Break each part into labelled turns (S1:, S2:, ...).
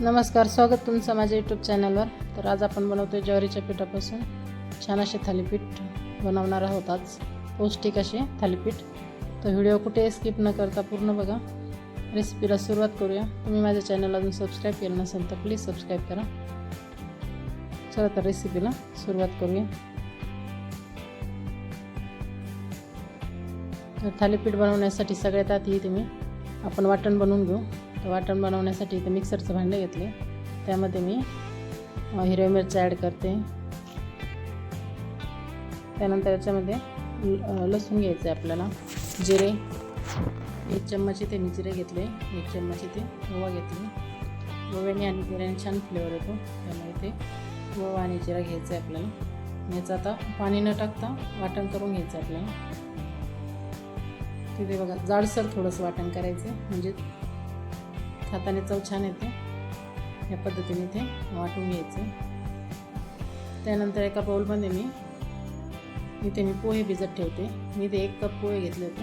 S1: नमस्कार स्वागत तुमचं माझ्या यूट्यूब चॅनलवर तर आज आपण बनवतो ज्वारीच्या पिठापासून छान असे थालीपीठ बनवणार आहोत आज. पौष्टिक असे थालीपीठ. तर व्हिडिओ कुठे स्किप न करता पूर्ण बघा. रेसिपीला सुरुवात करूया. तुम्ही माझ्या चॅनल अजून सबस्क्राईब केलं नसेल तर प्लीज सबस्क्राईब करा. चला तर रेसिपीला सुरुवात करूया. तर थालीपीठ बनवण्यासाठी सगळ्यात आधी तुम्ही आपण वाटण बनवून घेऊ. तर वाटण बनवण्यासाठी इथे मिक्सरचं भांडं घेतले. त्यामध्ये मी हिरवी हिरव्या मिरच्या ॲड करते. त्यानंतर याच्यामध्ये लसूण घ्यायचं आहे आपल्याला. जिरे. एक चम्मच इथे मी जिरे घेतले. एक चम्मच इथे ओवा घेतली. ओव्याने आणि जिऱ्याने छान फ्लेवर येतो. त्यामुळे ते ओवा आणि जिरा घ्यायचं आहे आपल्याला याचं आता पाणी न टाकता वाटण करून घ्यायचं आहे आपल्याला. तिथे बघा जाडसर थोडंसं वाटण करायचं आहे म्हणजे हाताने चव छान येते. या पद्धतीने ते वाटून घ्यायचं. त्यानंतर एका बाउलमध्ये मी इथे मी पोहे भिजत ठेवते. मी ते एक कप पोहे घेतले होते.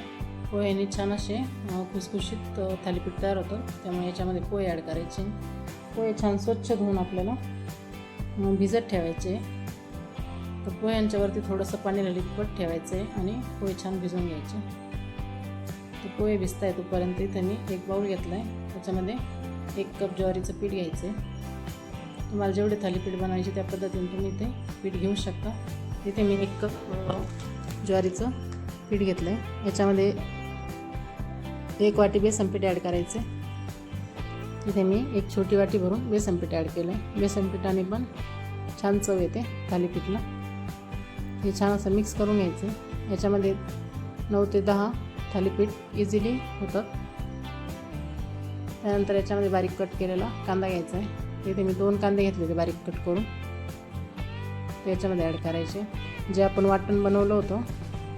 S1: पोह्याने छान असे खुसखुशीत थालीपीठ तयार होतं. त्यामुळे याच्यामध्ये पोहे ॲड करायचे. पोहे छान स्वच्छ धुवून आपल्याला भिजत ठेवायचे. तर पोह्यांच्यावरती थोडंसं पाणी लिपट ठेवायचं आहे आणि पोहे छान भिजवून घ्यायचे. ते पोहे भिजत आहे तोपर्यंत इथं मी एक बाऊल घेतला आहे. त्याच्यामध्ये एक कप ज्वारीचं पीठ घ्यायचं आहे. तुम्हाला जेवढे थालीपीठ बनवायचे त्या पद्धतीने तुम्ही ते पीठ घेऊ शकता. तिथे मी एक कप ज्वारीचं पीठ घेतलं आहे याच्यामध्ये एक वाटी बेसन पीठ ॲड करायचं आहे. तिथे मी एक छोटी वाटी भरून बेसन पीठ ॲड केलं आहे बेसन पिठाने पण छान चव येते थालीपीठला. हे छान असं मिक्स करून घ्यायचं याच्यामध्ये नऊ ते दहा थालीपीठ इझिली होतं. त्यानंतर याच्यामध्ये बारीक कट केलेला कांदा घ्यायचा आहे. तिथे मी दोन कांदे घेतले होते बारीक कट करून. ते याच्यामध्ये ॲड करायचे. जे आपण वाटण बनवलं होतं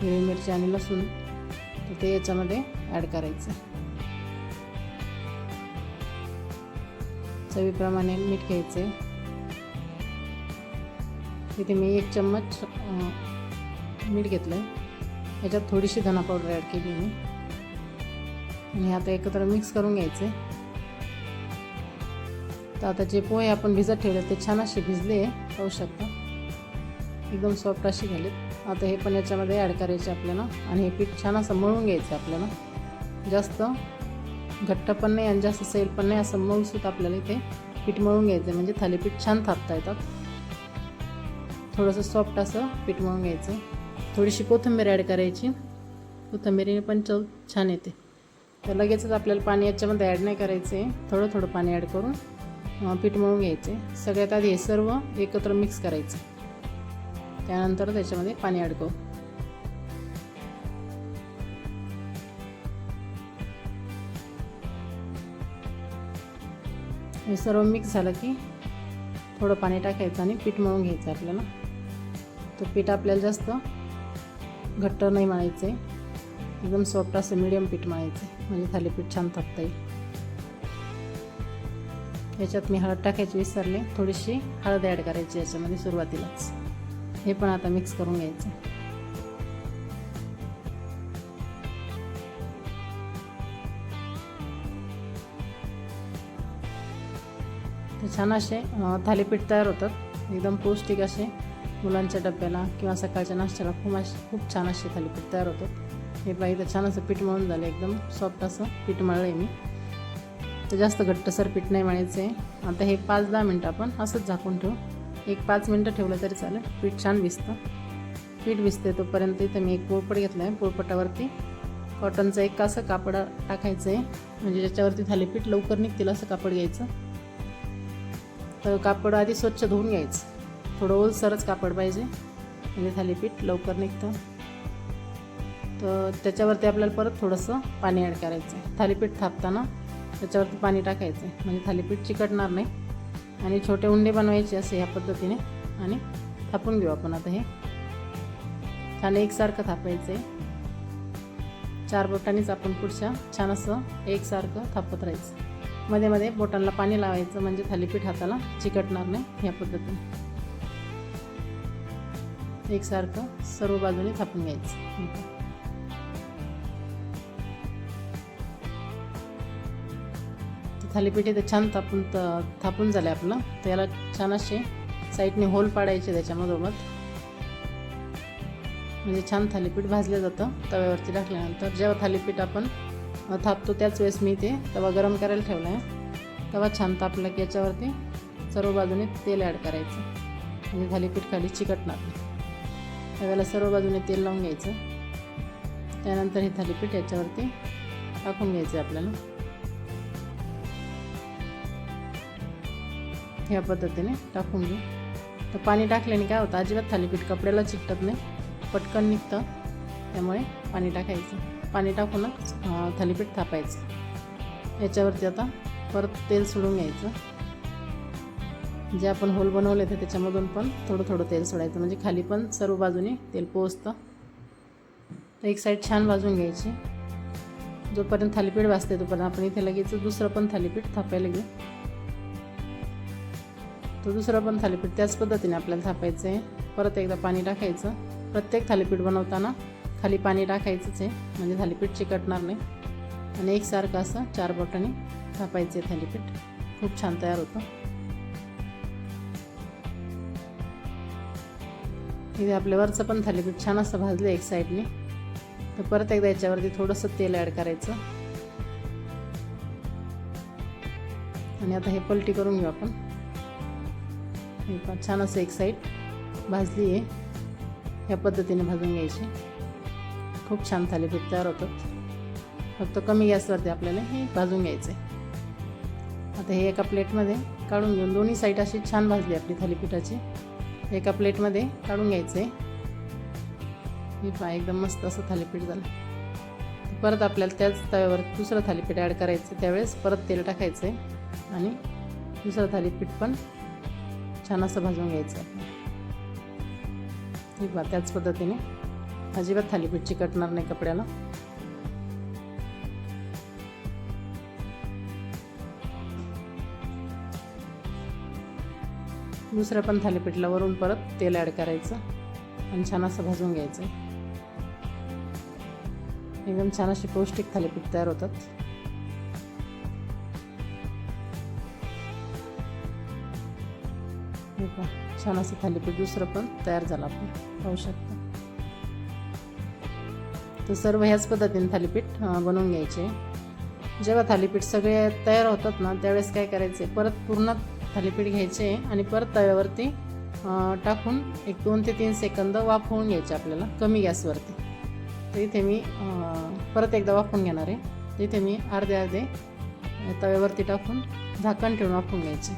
S1: हिरवी मिरची आणि लसूण तर ते याच्यामध्ये ॲड करायचं. चवीप्रमाणे मीठ घ्यायचं आहे. तिथे मी एक चम्मच मीठ घेतलं आहे याच्यात थोडीशी धना पावडर ॲड केली मी. आणि आता एकत्र मिक्स करून घ्यायचे. तर आता जे पोहे आपण भिजत ठेवले ते छान असे भिजले पाहू शकता. एकदम सॉफ्ट असे झालेत. आता हे पण याच्यामध्ये ॲड करायचे आपल्याला. आणि हे पीठ छान असं मळून घ्यायचं आपल्याला. जास्त घट्ट पण नाही आणि जास्त सैल पण नाही असं मऊसूत आपल्याला इथे पीठ मळून घ्यायचं म्हणजे थालीपीठ छान थापता येतात थोडंसं सॉफ्ट असं पीठ मळून घ्यायचं. थोडीशी कोथिंबीर ॲड करायची. कोथिंबीरीने पण चव छान येते. तर लगेचच आपल्याला पाणी याच्यामध्ये ॲड नाही करायचं. आहे थोडं थोडं पाणी ॲड करून पीठ मळून घ्यायचे. सगळ्यात आधी हे सर्व एकत्र मिक्स करायचं. त्यानंतर त्याच्यामध्ये पाणी ॲड करू. हे सर्व मिक्स झालं की थोडं पाणी टाकायचं आणि पीठ मळून घ्यायचं आपल्याला. तर पीठ आपल्याला जास्त घट्ट नाही मळायचं. आहे एकदम सॉफ्ट असं मिडियम पीठ मळायचं. आहे म्हणजे थालीपीठ छान थापता येईल. याच्यात मी हळद टाकायची विसरले. थोडीशी हळद ॲड करायची याच्यामध्ये सुरुवातीलाच. हे पण आता मिक्स करून घ्यायचं. ते छान असे थालीपीठ तयार होतात. एकदम पौष्टिक असे. मुलांच्या डब्याला किंवा सकाळच्या नाश्त्याला खूप अशी खूप छान अशी थालीपीठ तयार होतो. हे पाहिजे छान असं पीठ मळून झालं एकदम सॉफ्ट असं पीठ मळलं आहे मी. तर जास्त घट्टसर पीठ नाही मळायचं आहे आता हे पाच दहा मिनटं आपण असंच झाकून ठेवू. एक पाच मिनटं ठेवलं तरी चालेल. पीठ छान भिजतं पीठ भिजते तोपर्यंत इथं मी एक पोळपट घेतला आहे पोळपटावरती कॉटनचं एक असं कापड टाकायचं आहे म्हणजे ज्याच्यावरती थालीपीठ लवकर निघतील असं कापड घ्यायचं. तर कापड आधी स्वच्छ धुवून घ्यायचं. थोडं ओलसरच कापड पाहिजे. म्हणजे थालीपीठ लवकर निघतं. तर त्याच्यावरती आपल्याला परत थोडंसं पाणी ॲड करायचं थालीपीठ थापताना त्याच्यावरती पाणी टाकायचं म्हणजे थालीपीठ चिकटणार नाही. आणि छोटे उंडे बनवायचे असे ह्या पद्धतीने. आणि थापून घेऊ आपण आता हे. छान एकसारखं थापायचं आहे चार बोटांनीच आपण पुढच्या छान असं एकसारखं थापत राहायचं. मध्ये मध्ये बोटांना पाणी लावायचं. म्हणजे थालीपीठ हाताला चिकटणार नाही ह्या पद्धतीने. एकसारखं सर्व बाजूने थापून घ्यायचं. थालीपीठ इथे छान थापून त थापून झालं आपलं. तर याला छान असे साईडने होल पाडायचे त्याच्यामधोबत म्हणजे छान थालीपीठ भाजलं जातं तव्यावरती टाकल्यानंतर. जेव्हा थालीपीठ आपण थापतो त्याच वेळेस मी ते तवा गरम करायला ठेवला आहे तवा छान तापला की याच्यावरती सर्व बाजूने तेल ॲड करायचं. म्हणजे थालीपीठ खाली चिकटणार नाही. तव्याला सर्व बाजूने तेल लावून घ्यायचं. त्यानंतर हे थालीपीठ याच्यावरती टाकून घ्यायचं आपल्याला. ह्या पद्धतीने टाकून घेऊ. तर पाणी टाकल्याने काय होतं अजिबात थालीपीठ कपड्याला चिकटत नाही. पटकन निघतं. त्यामुळे पाणी टाकायचं. पाणी टाकूनच थालीपीठ थापायचं. याच्यावरती आता परत तेल सोडून घ्यायचं. जे आपण होल बनवले ते त्याच्यामधून पण थोडं थोडं तेल सोडायचं. म्हणजे खाली पण सर्व बाजूने तेल पोचतं तर एक साईड छान भाजून घ्यायची. जोपर्यंत थालीपीठ भाजते तोपर्यंत आपण इथे लगेच दुसरं पण थालीपीठ थापायला घेऊ. तो दुसरं पण थालीपीठ त्याच पद्धतीने आपल्याला थापायचं आहे परत एकदा पाणी टाकायचं. प्रत्येक थालीपीठ बनवताना खाली पाणी टाकायचंच आहे. म्हणजे थालीपीठ चिकटणार नाही. आणि एकसारखं असं चार बोटाने थापायचं आहे थालीपीठ. खूप छान तयार होतं. इथे आपल्या वरचं पण थालीपीठ छान असं भाजलं एक साईडने तर परत एकदा याच्यावरती थोडंसं तेल ॲड करायचं. आणि आता हे पलटी करून घेऊ आपण. हे छान असं एक साईड भाजली आहे. ह्या पद्धतीने भाजून घ्यायची. खूप छान थालीपीठ तयार होतात फक्त कमी गॅसवरती आपल्याला हे भाजून घ्यायचं आहे आता हे एका प्लेटमध्ये काढून घेऊन दोन्ही साईड अशी छान भाजली आपली थालीपीठाची. एका प्लेटमध्ये काढून घ्यायचं. आहे हे पहा एकदम मस्त असं थालीपीठ झालं. परत आपल्याला त्याच तव्यावर दुसरं थालीपीठ ॲड करायचं. त्यावेळेस परत तेल टाकायचं आहे आणि दुसरं थालीपीठ पण छान असं भाजून घ्यायचं. आहे हे पहा त्याच पद्धतीने अजिबात थालीपीठ चिकटणार नाही कपड्याला. दुसऱ्या पण थालीपीठला वरून परत तेल ॲड करायचं आणि छान असं भाजून घ्यायचं. एकदम छान असे पौष्टिक थालीपीठ तयार होतात. हे छान असं थालीपीठ दुसरं पण तयार झालं आपण पाहू शकता. तर सर्व ह्याच पद्धतीने थालीपीठ बनवून घ्यायचे. जेव्हा थालीपीठ सगळे तयार होतात ना त्यावेळेस काय करायचे? परत पूर्ण थालीपीठ घ्यायचे आणि परत तव्यावरती टाकून एक दोन ते तीन सेकंद वाफवून घ्यायचे आपल्याला कमी गॅसवरती. तर इथे मी परत एकदा वाफवून घेणार आहे. तिथे इथे मी अर्धे अर्धे तव्यावरती टाकून झाकण ठेवून वाफवून घ्यायचे.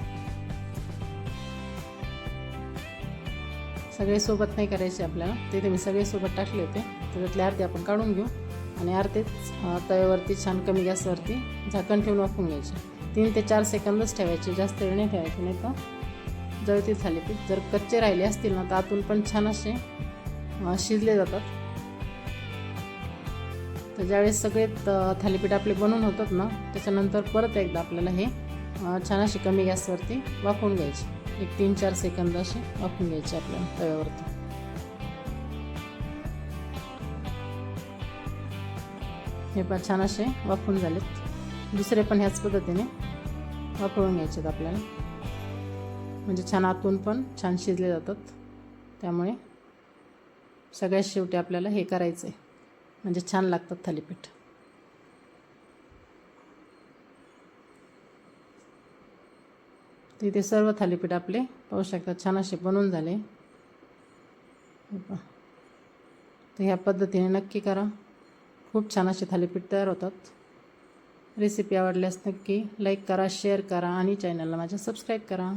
S1: सगळे सोबत नाही करायचे आपल्याला. तिथे मी सगळे सोबत टाकले होते. त्याच्यातले अर्धे आपण काढून घेऊ आणि अर्धेच तव्यावरती छान कमी गॅसवरती झाकण ठेवून वाफवून घ्यायचे. तीन ते चार सेकंदच ठेवायचे जास्त वेळ नाही ठेवायचे नाही तर जळती थालीपीठ जर कच्चे राहिले असतील ना तर आतून पण छान असे शिजले जातात. तर ज्यावेळेस सगळे थालीपीठ आपले बनवून होतात ना त्याच्यानंतर परत एकदा आपल्याला हे छान अशी कमी गॅसवरती वाफवून घ्यायचे. एक तीन चार सेकंद असे वाफवून घ्यायचे आपल्याला तव्यावरती. हे पण छान असे वाफून झालेत. दुसरे पण ह्याच पद्धतीने वापरून घ्यायचे आहेत आपल्याला. म्हणजे छान आतून पण छान शिजले जातात. त्यामुळे सगळ्यात शेवटी आपल्याला हे करायचं आहे म्हणजे छान लागतात थालीपीठ. तर इथे सर्व थालीपीठ आपले पाहू शकतात छान असे बनवून झाले. तर ह्या पद्धतीने नक्की करा. खूप छान असे थालीपीठ तयार होतात. रेसिपी आवडल्यास नक्की लाईक करा शेअर करा आणि चॅनलला माझ्या सबस्क्राईब करा.